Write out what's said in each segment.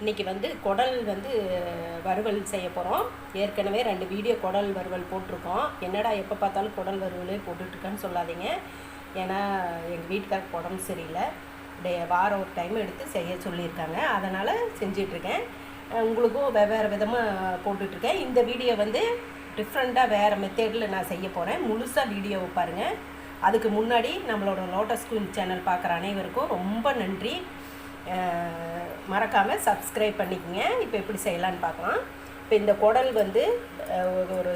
இன்னைக்கு வந்து குடல் வந்து வறுவல் செய்ய போகிறோம் ஏற்கனவே ரெண்டு வீடியோ குடல் வறுவல் போட்டிருக்கோம். என்னடா எப்போ பார்த்தாலும் குடல் வறுவலே போட்டுட்ருக்கேன்னு சொல்லாதீங்க. ஏன்னா எங்கள் வீட்டுக்காருக்கு உடம்பு சரியில்லை. டே வாரம் ஒரு டைம் எடுத்து செய்ய சொல்லியிருக்காங்க. அதனால் செஞ்சிட்ருக்கேன் உங்களுக்கும் வெவ்வேறு விதமாக போட்டுட்ருக்கேன் இந்த வீடியோ வந்து டிஃப்ரெண்ட்டாக வேறு மெத்தேடில் நான் செய்ய போகிறேன் முழுசாக வீடியோவை பாருங்கள் அதுக்கு முன்னாடி நம்மளோட லோட்டஸ் குயின் சேனல் பார்க்குற அனைவருக்கும் ரொம்ப நன்றி. மறக்காமல் சப்ஸ்கிரைப் பண்ணிக்கோங்க. இப்போ எப்படி செய்யலான்னு பார்க்கலாம். இப்போ இந்த குடல் வந்து ஒரு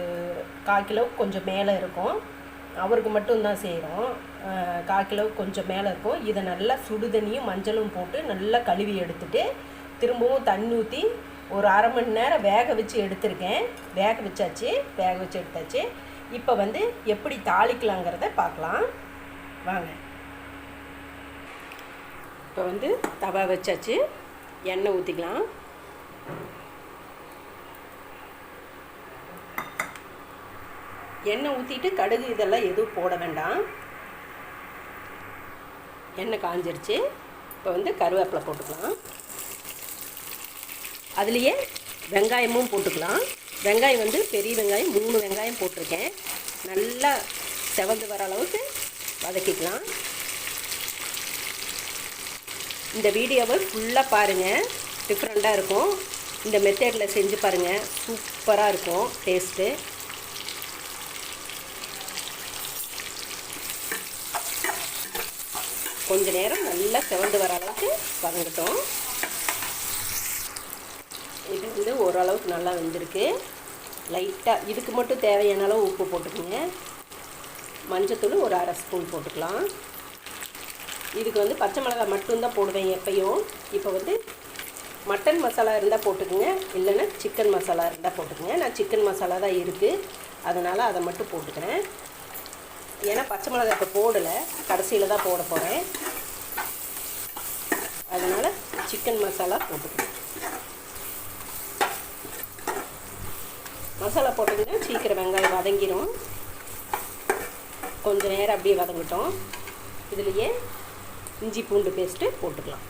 கால் கிலோ கொஞ்சம் மேலே இருக்கும். அவருக்கு மட்டும்தான் செய்கிறோம் கால் கிலோ கொஞ்சம் மேலே இருக்கும். இதை நல்லா சுடுதண்ணியும் மஞ்சளும் போட்டு நல்லா கழுவி எடுத்துட்டு திரும்பவும் தண்ணி ஊற்றி ஒரு அரை மணி நேரம் வேக வச்சு எடுத்திருக்கேன். வேக வச்சாச்சு வேக வச்சு எடுத்தாச்சு. இப்போ வந்து எப்படி தாளிக்கலாங்கிறத பார்க்கலாம். வாங்க. இப்போ வந்து தவா வச்சாச்சு. எண்ணெய் ஊற்றிக்கலாம் எண்ணெய் ஊற்றிட்டு கடுகு இதெல்லாம் எதுவும் போட வேண்டாம். எண்ணெய் காஞ்சிருச்சு. இப்போ வந்து கருவேப்பிலை போட்டுக்கலாம். அதுலேயே வெங்காயமும் போட்டுக்கலாம். வெங்காயம் வந்து பெரிய வெங்காயம் மூணு வெங்காயம் போட்டிருக்கேன். நல்லா செவந்து வர அளவுக்கு வதக்கிக்கலாம். இந்த வீடியோவை ஃபுல்லாக பாருங்கள் டிஃப்ரெண்ட்டாக இருக்கும். இந்த மெத்தேடில் செஞ்சு பாருங்கள் சூப்பராக இருக்கும். டேஸ்ட்டு கொஞ்ச நேரம் நல்லா செவந்து வர அளவுக்கு வதங்கட்டும். இது வந்து ஓரளவுக்கு நல்லா வெந்திருக்கு. லைட்டாக இதுக்கு மட்டும் தேவையான அளவு உப்பு போட்டுக்கோங்க. மஞ்சத்தூள் ஒரு அரை ஸ்பூன் போட்டுக்கலாம். இதுக்கு வந்து பச்சை மிளகாய் மட்டும்தான் போடுவேன் எப்பயும். இப்போ வந்து மட்டன் மசாலா இருந்தால் போட்டுக்குங்க. இல்லைன்னா சிக்கன் மசாலா இருந்தால் போட்டுக்குங்க. நான் சிக்கன் மசாலா தான் இருக்குது அதனால் அதை மட்டும் போட்டுக்கிறேன். ஏன்னா பச்சை மிளகாய் இப்போ போடலை. கடைசியில் தான் போட போகிறேன் அதனால் சிக்கன் மசாலா போட்டுக்கிறேன். மசாலா போட்டிங்கன்னா சீக்கிரம் வெங்காயம் வதங்கிடும் கொஞ்சம் நேரம் அப்படியே வதங்கிட்டோம். இதுலேயே இஞ்சி பூண்டு பேஸ்ட்டு போட்டுக்கலாம்.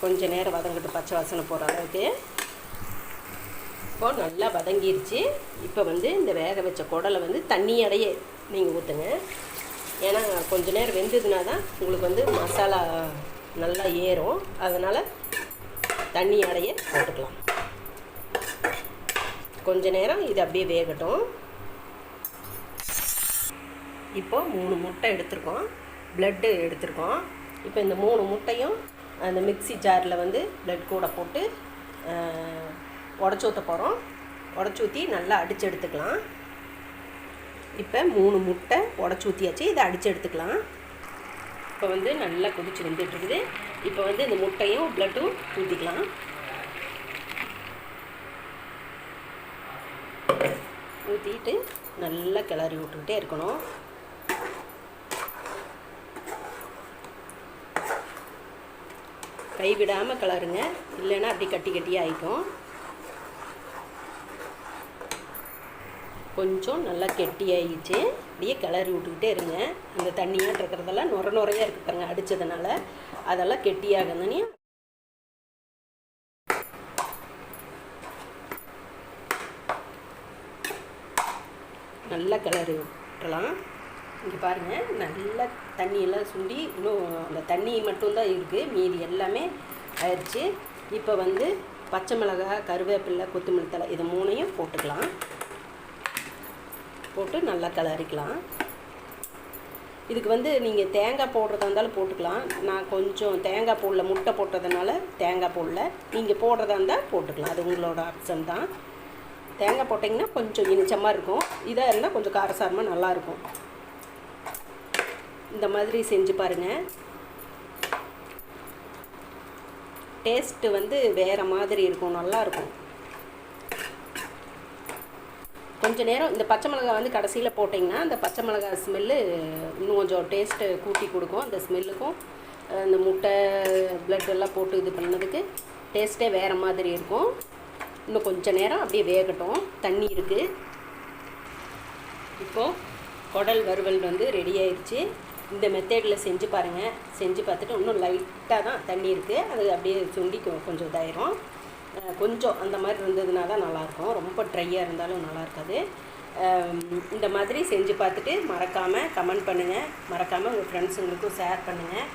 கொஞ்ச நேரம் வதங்கிட்டு பச்சை வாசனை போகிற அளவுக்கு. இப்போ நல்லா வதங்கிருச்சு. இப்போ வந்து இந்த வேக வச்ச குடலை வந்து தண்ணி அடைய நீங்கள் ஊற்றுங்க ஏன்னா கொஞ்ச நேரம் வெந்ததுனா தான் உங்களுக்கு வந்து மசாலா நல்லா ஏறும். அதனால் தண்ணி அடைய போட்டுக்கலாம். கொஞ்ச நேரம் இது அப்படியே வேகட்டும். இப்போ மூணு முட்டை எடுத்திருக்கோம். ப்ளட்டு எடுத்திருக்கோம். இப்போ இந்த மூணு முட்டையும் அந்த மிக்ஸி ஜாரில் வந்து ப்ளட் கூட போட்டு உடச்சி ஊற்ற போகிறோம் உடச்சி ஊற்றி நல்லா அடித்து எடுத்துக்கலாம். இப்போ மூணு முட்டை உடச்சி ஊற்றியாச்சு இதை அடித்து எடுத்துக்கலாம். இப்போ வந்து நல்லா கொதிச்சு வந்துட்டுருக்குது இப்போ வந்து இந்த முட்டையும் ப்ளட்டும் ஊற்றிக்கலாம் ஊற்றிட்டு நல்லா கிளறி விட்டுக்கிட்டே இருக்கணும். கைவிடாமல் கிளறுங்க. இல்லைன்னா அப்படி கட்டி கட்டியாக ஆகிக்கும் கொஞ்சம் நல்லா கெட்டியாகிடுச்சு அப்படியே கிளறி விட்டுக்கிட்டே இருங்க. அந்த தண்ணியாக இருக்கிறதெல்லாம் நுர நுறையாக இருக்கு பாருங்க அடித்ததுனால அதெல்லாம் கெட்டியாகுதுன்னு நல்லா கிளறி விட்டுலாம் இங்கே பாருங்கள் நல்லா தண்ணியெல்லாம் சுண்டி இன்னும் அந்த தண்ணி மட்டும்தான் இருக்குது மீதி எல்லாமே ஆயிடுச்சு. இப்போ வந்து பச்சை மிளகாய் கருவேப்பிலை கொத்தமல்லி தலை இது மூணையும் போட்டுக்கலாம். போட்டு நல்லா கிளறிக்கலாம் இதுக்கு வந்து நீங்கள் தேங்காய் போடுறதா இருந்தாலும் போட்டுக்கலாம். நான் கொஞ்சம் தேங்காய் போடல முட்டை போட்டதுனால தேங்காய் போடல நீங்கள் போடுறதா இருந்தால் போட்டுக்கலாம். அது உங்களோட ஆப்ஷன் தான். தேங்காய் போட்டிங்கன்னா கொஞ்சம் இனிச்சமாக இருக்கும். இதாக இருந்தால் கொஞ்சம் காரசாரமாக நல்லாயிருக்கும் இந்த மாதிரி செஞ்சு பாருங்கள் டேஸ்ட்டு வந்து வேறு மாதிரி இருக்கும். நல்லாயிருக்கும் கொஞ்ச நேரம் இந்த பச்சை மிளகாய் வந்து கடைசியில் போட்டிங்கன்னா அந்த பச்சை மிளகாய் ஸ்மெல்லு இன்னும் கொஞ்சம் டேஸ்ட்டு கூட்டி கொடுக்கும். அந்த ஸ்மெல்லுக்கும் இந்த முட்டை பிளட் எல்லாம் போட்டு இது பண்ணதுக்கு டேஸ்ட்டே வேறு மாதிரி இருக்கும். இன்னும் கொஞ்சம் நேரம் அப்படியே வேகட்டும். தண்ணி இருக்குது இப்போது குடல் வறுவல் வந்து ரெடி ஆயிடுச்சு இந்த மெத்தேடில் செஞ்சு பாருங்கள் செஞ்சு பார்த்துட்டு இன்னும் லைட்டாக தான் தண்ணி இருக்குது அது அப்படியே சுண்டி கொஞ்சம் இதாயிரும். கொஞ்சம் அந்த மாதிரி இருந்ததுனா தான் நல்லாயிருக்கும். ரொம்ப ட்ரையாக இருந்தாலும் நல்லா இருக்காது இந்த மாதிரி செஞ்சு பார்த்துட்டு மறக்காமல் கமெண்ட் பண்ணுங்கள் மறக்காமல் உங்கள் ஃப்ரெண்ட்ஸுங்களுக்கும் ஷேர் பண்ணுங்கள்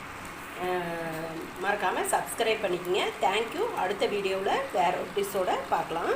மறக்காமல் சப்ஸ்கிரைப் பண்ணிக்கோங்க. தேங்க்யூ அடுத்த வீடியோவில் வேறு எபிசோட பார்க்கலாம்.